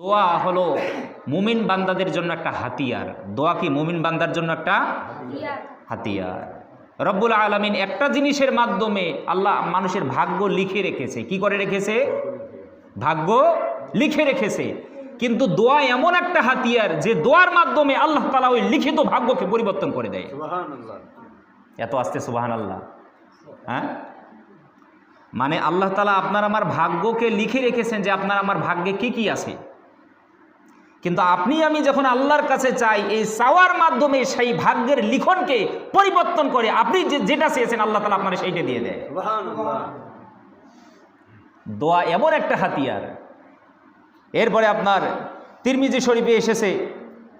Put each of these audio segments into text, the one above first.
দোয়া হলো মুমিন বান্দাদের জন্য একটা হাতিয়ার। দোয়া কি মুমিন বান্দার জন্য একটা? হাতিয়ার। রব্বুল আলমিন একটা জিনিসের মাধ্যমে আল্লাহ মানুষের ভাগ্য লিখে রেখেছে। কি করে রেখেছে? ভাগ্য লিখে রেখেছে। কিন্তু দোয়া এমন একটা হাতিয়ার যে দোয়ার মাধ্যমে আল্লাহ তালা ওই লিখিত ভাগ্যকে পরিবর্তন করে দেয়। এত আসতে সুবাহান আল্লাহ হ্যাঁ? মানে আল্লাহ তালা আপনার আমার ভাগ্যকে লিখে রেখেছেন যে আপনার আমার ভাগ্যে কি কি আছে? কিন্তু আপনি আমি যখন আল্লাহর কাছে চাই এই চাওয়ার মাধ্যমে সেই ভাগ্যের লিখনকে পরিবর্তন করে আপনি যে যেটা চেয়েছেন আল্লাহ তালা আপনার সেইটা দিয়ে দেয়। দোয়া এমন একটা হাতিয়ার। এরপরে আপনার তিরমিজি শরীফে এসেছে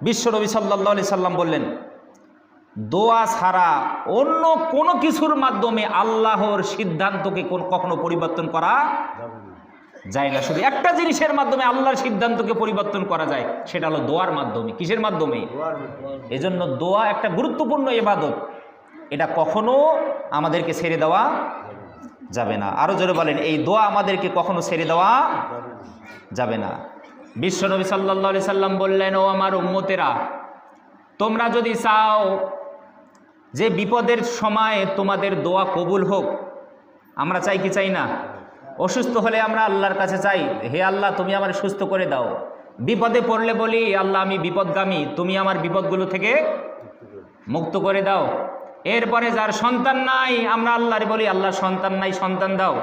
বিশ্বনবী সাল্লাহ আলি সাল্লাম বললেন দোয়া ছাড়া অন্য কোনো কিছুর মাধ্যমে আল্লাহর সিদ্ধান্তকে কখনো পরিবর্তন করা যাবে না। যায় না। শুধু একটা জিনিসের মাধ্যমে আল্লাহর সিদ্ধান্তকে পরিবর্তন করা যায়, সেটা হলো দোয়ার মাধ্যমে। কিসের মাধ্যমে? এজন্য দোয়া একটা গুরুত্বপূর্ণ এবাদত এটা কখনো আমাদেরকে ছেড়ে দেওয়া যাবে না। আরও জোরে বলেন, এই দোয়া আমাদেরকে কখনো ছেড়ে দেওয়া যাবে না। বিশ্বনবী সাল্লা সাল্লাম বললেন, ও আমার উম্মতেরা, তোমরা যদি চাও যে বিপদের সময় তোমাদের দোয়া কবুল হোক, আমরা চাই কি চাই না? অসুস্থ হলে আমরা আল্লাহর কাছে চাই, হে আল্লাহ, তুমি আমার সুস্থ করে দাও। বিপদে পড়লে বলি, আল্লাহ, আমি বিপদগামী, তুমি আমার বিপদগুলো থেকে মুক্ত করে দাও। এরপরে যার সন্তান নাই, আমরা আল্লাহরে বলি, আল্লাহ, সন্তান নাই, সন্তান দাও।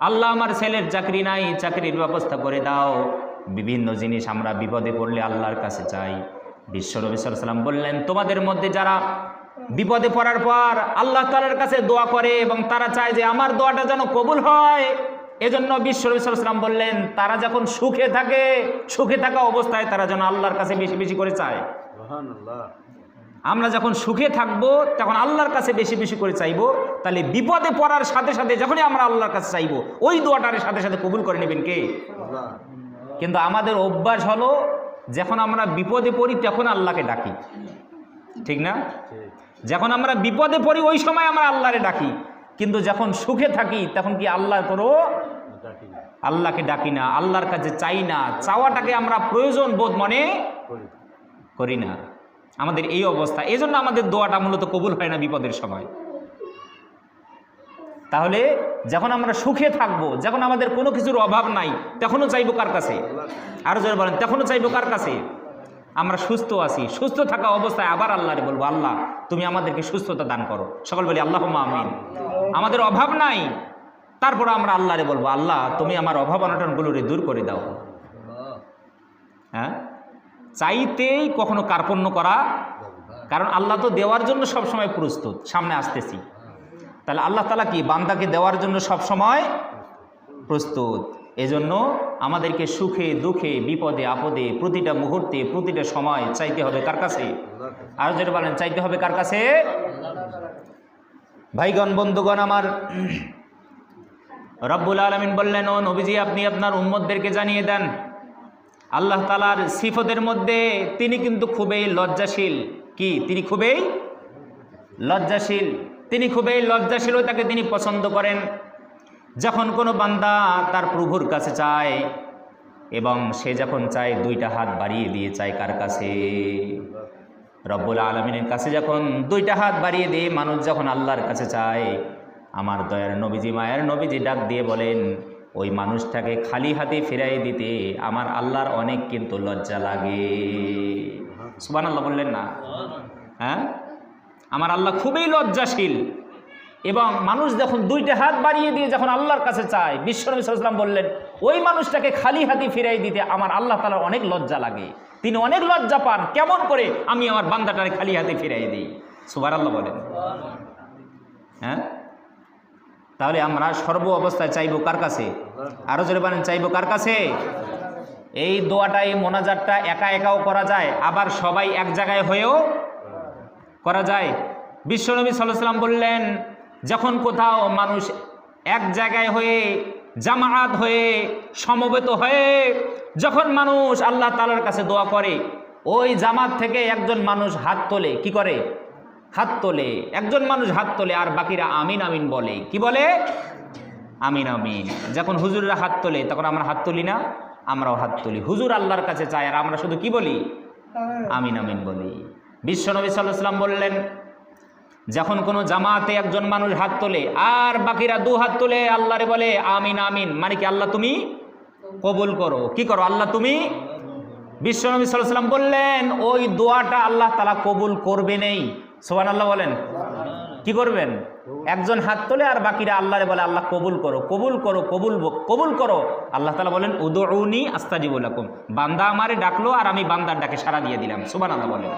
আল্লাহ, আমার ছেলের চাকরি নাই, চাকরির ব্যবস্থা করে দাও। বিভিন্ন জিনিস আমরা বিপদে পড়লে আল্লাহর কাছে চাই। বিশ্ব নবী সাল্লাম বললেন, তোমাদের মধ্যে যারা বিপদে পড়ার পর আল্লাহ তালার কাছে দোয়া করে এবং তারা চায় যে আমার দোয়াটা যেন কবুল হয় এজন্য বিশ্ব সাল্লাম বললেন তারা যখন সুখে থাকে সুখে থাকা অবস্থায় তারা যেন আল্লাহর কাছে বেশি বেশি করে চায়। আমরা যখন সুখে থাকব তখন আল্লাহর কাছে বেশি বেশি করে চাইব তাহলে বিপদে পড়ার সাথে সাথে যখনই আমরা আল্লাহর কাছে চাইব ওই দোয়াটার সাথে সাথে কবুল করে নেবেন কে? কিন্তু আমাদের অভ্যাস হলো যখন আমরা বিপদে পড়ি তখন আল্লাহকে ডাকি। ঠিক না? যখন আমরা বিপদে পড়ি ওই সময় আমরা আল্লাহরে ডাকি। কিন্তু যখন সুখে থাকি তখন কি আল্লাহ করো আল্লাহকে ডাকি না আল্লাহর কাছে চাই না চাওয়াটাকে আমরা প্রয়োজন বোধ মনে করি না। আমাদের এই অবস্থা। এই জন্য আমাদের দোয়াটা মূলত কবুল হয় না বিপদের সময়। তাহলে যখন আমরা সুখে থাকব যখন আমাদের কোনো কিছুর অভাব নাই তখনও চাইব কার কাছে? আরও জোরে বলেন তখনও চাইব কার কাছে? আমরা সুস্থ আছি। সুস্থ থাকা অবস্থায় আবার আল্লাহরে বলব আল্লাহ তুমি আমাদেরকে সুস্থতা দান করো। সকল বলি আল্লাহ আমিন। আমাদের অভাব নাই তারপর আমরা আল্লাহরে বলব, আল্লাহ, তুমি আমার অভাব অনটনগুলোরে দূর করে দাও। হ্যাঁ? চাইতেই কখনো কার্পণ্য করা, কারণ আল্লাহ তো দেওয়ার জন্য সব সময় প্রস্তুত। সামনে আসতেছি। তাহলে আল্লাহ তালা কি, বান্দাকে দেওয়ার জন্য সব সময় প্রস্তুত? এজন্য আমাদেরকে সুখে, দুঃখে, বিপদে, আপদে, প্রতিটা মুহূর্তে, প্রতিটা সময় চাইতে হবে কার কাছে? আরও যেটা বলেন, চাইতে হবে কার কাছে? ভাইগণ, বন্ধুগণ, আমার রব্বুল আলমিন বললেন, ও নবীজি, আপনি আপনার উম্মতদেরকে জানিয়ে দেন। আল্লাহ তালার সিফতের মধ্যে তিনি কিন্তু খুবই লজ্জাশীল। কি? তিনি খুবই লজ্জাশীল। তিনি খুবই লজ্জাশীল তাকে তিনি পছন্দ করেন। যখন কোনো বান্দা তার প্রভুর কাছে চায় এবং সে যখন চায়, দুইটা হাত বাড়িয়ে দিয়ে চায় কার কাছে? রব্বুল আলমিনের কাছে যখন দুইটা হাত বাড়িয়ে দিয়ে মানুষ যখন আল্লাহর কাছে চায় আমার দয়ার নবীজি, মায়ের নবীজি ডাক দিয়ে বলেন, ওই মানুষটাকে খালি হাতে ফিরাই দিতে আমার আল্লাহর অনেক কিন্তু লজ্জা লাগে। সুবান আল্লাহ বললেন না। হ্যাঁ? আমার আল্লাহ খুবই লজ্জাশীল। এবং মানুষ যখন দুইটা হাত বাড়িয়ে দিয়ে যখন আল্লাহর কাছে চায় বিশ্বনবী সাল্লাম বললেন, ওই মানুষটাকে খালি হাতে ফিরাই দিতে আমার আল্লাহ তালার অনেক লজ্জা লাগে। তিনি অনেক লজ্জা পান। কেমন করে আমি আমার বান্দাটারে খালি হাতে ফিরাই দিই? সুবার আল্লাহ বলেন। হ্যাঁ? তাহলে আমরা সর্ব অবস্থায় চাইব কার কাছে? আরও জোরে বানেন চাইব কার কাছে? এই দোয়াটা এই মোনাজারটা একা একাও করা যায়, আবার সবাই এক জায়গায় হয়েও করা যায়। বিশ্বনবী সাল্লাম বললেন, যখন কোথাও মানুষ এক জায়গায় হয়ে, জামায়াত হয়ে, সমবেত হয়ে, যখন মানুষ আল্লাহ তালার কাছে দোয়া করে, ওই জামাত থেকে একজন মানুষ হাত তোলে, কি করে? হাত তোলে, একজন মানুষ হাত তোলে আর বাকিরা আমিন আমিন বলে। কি বলে? আমিন আমিন। যখন হুজুররা হাত তোলে, তখন আমরা হাত তুলি না, আমরাও হাত তুলি। হুজুর আল্লাহর কাছে চাই আর আমরা শুধু কি বলি? আমিন আমিন বলি। বিশ্বনবী সাল্লাম বললেন, যখন কোনো জামাতে একজন মানুষ হাত তোলে, আর বাকিরা দু হাত তোলে, আল্লাহরে বলে, আমিন আমিন মানে কি আল্লাহ তুমি কবুল করো? কি করো? আল্লাহ তুমি বিশ্বনবী সাল্লাম বললেন, ওই দোয়াটা আল্লাহ তালা কবুল করবে নেই। সোহান আল্লাহ বলেন। কি করবেন? একজন হাত তোলে আর বাকিরা আল্লাহরে বলে, আল্লাহ কবুল করো কবুল করো, কবুল কবুল করো। আল্লাহ তালা বলেন উদৌনি আস্তাজিবুল আকুম বান্দা আমারে ডাকলো আর আমি বান্দার ডাকে সাড়া দিয়ে দিলাম। সুবান আল্লাহ বলেন।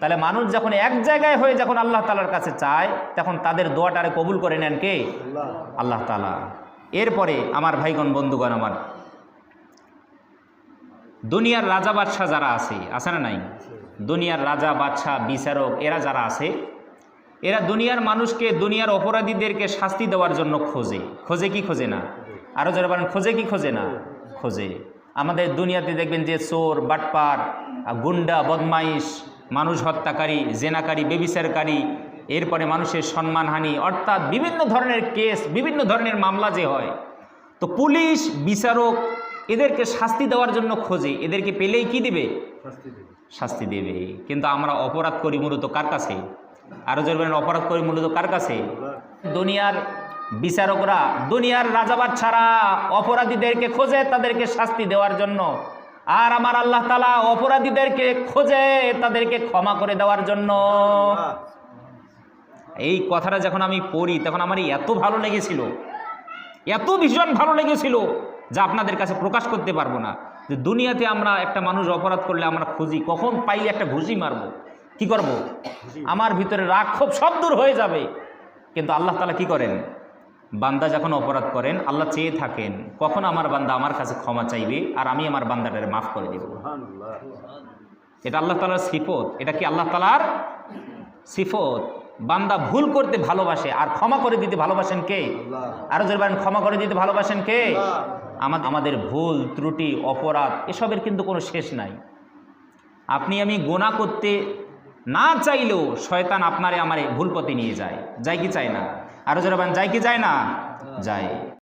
তাহলে মানুষ যখন এক জায়গায় হয়ে যখন আল্লাহ তালার কাছে চায়, তখন তাদের দোয়াটারে কবুল করে নেন কে? আল্লাহ তালা এরপরে আমার ভাইগণ, বন্ধুগণ আমার, দুনিয়ার রাজা বাদশাহ যারা আছে আছে না নাই? দুনিয়ার রাজা, বাদশাহ, বিচারক, এরা যারা আছে, এরা দুনিয়ার মানুষকে, দুনিয়ার অপরাধীদেরকে শাস্তি দেওয়ার জন্য খোঁজে। খোঁজে কি খোঁজে না? আরও যারা বলেন, খোঁজে কি খোঁজে না? খোঁজে। আমাদের দুনিয়াতে দেখবেন যে চোর, বাটপার, গুন্ডা, বদমাইশ, মানুষ হত্যাকারী, জেনাকারী, বেবিচারকারী, এরপরে মানুষের সম্মানহানি, অর্থাৎ বিভিন্ন ধরনের কেস, বিভিন্ন ধরনের মামলা যে হয়, তো পুলিশ, বিচারক এদেরকে শাস্তি দেওয়ার জন্য খোঁজে। এদেরকে পেলেই কি দিবে? শাস্তি দেবে। কিন্তু আমরা অপরাধ করি মূলত কার কাছে? আরও বলেন অপরাধ করি মূলত কার কাছে? দুনিয়ার বিচারকরা দুনিয়ার রাজাবাদ ছাড়া অপরাধীদেরকে খোঁজে তাদেরকে শাস্তি দেওয়ার জন্য। আর আমার আল্লাহ তালা অপরাধীদেরকে খোঁজে তাদেরকে ক্ষমা করে দেওয়ার জন্য। এই কথাটা যখন আমি পড়ি তখন আমার এত ভালো লেগেছিল। এত ভীষণ ভালো লেগেছিল। যা আপনাদের কাছে প্রকাশ করতে পারব না। যে দুনিয়াতে আমরা একটা মানুষ অপরাধ করলে আমরা খুঁজি কখন পাইলে একটা ঘুষি মারবো? কি করব। আমার ভিতরে রাগ ক্ষোভ সব দূর হয়ে যাবে। কিন্তু আল্লাহ তালা কি করেন? বান্দা যখন অপরাধ করেন আল্লাহ চেয়ে থাকেন কখন আমার বান্দা আমার কাছে ক্ষমা চাইবে আর আমি আমার বান্দাটারে মাফ করে দেব? এটা আল্লাহ তালার সিফত। এটা কি আল্লাহ তালার সিফত? বান্দা ভুল করতে ভালোবাসে। আর ক্ষমা করে দিতে ভালোবাসেন কে? আরও জোর বলেন ক্ষমা করে দিতে ভালোবাসেন কে? আমাদের আমাদের ভুল ত্রুটি অপরাধ এসবের কিন্তু কোনো শেষ নাই। আপনি আমি গোনা করতে না চাইলেও শয়তান আপনারে আমারে ভুল পথে নিয়ে যায়। যাই কি চায় না? আরও জোর বলেন যায় কি যায় না? যায়।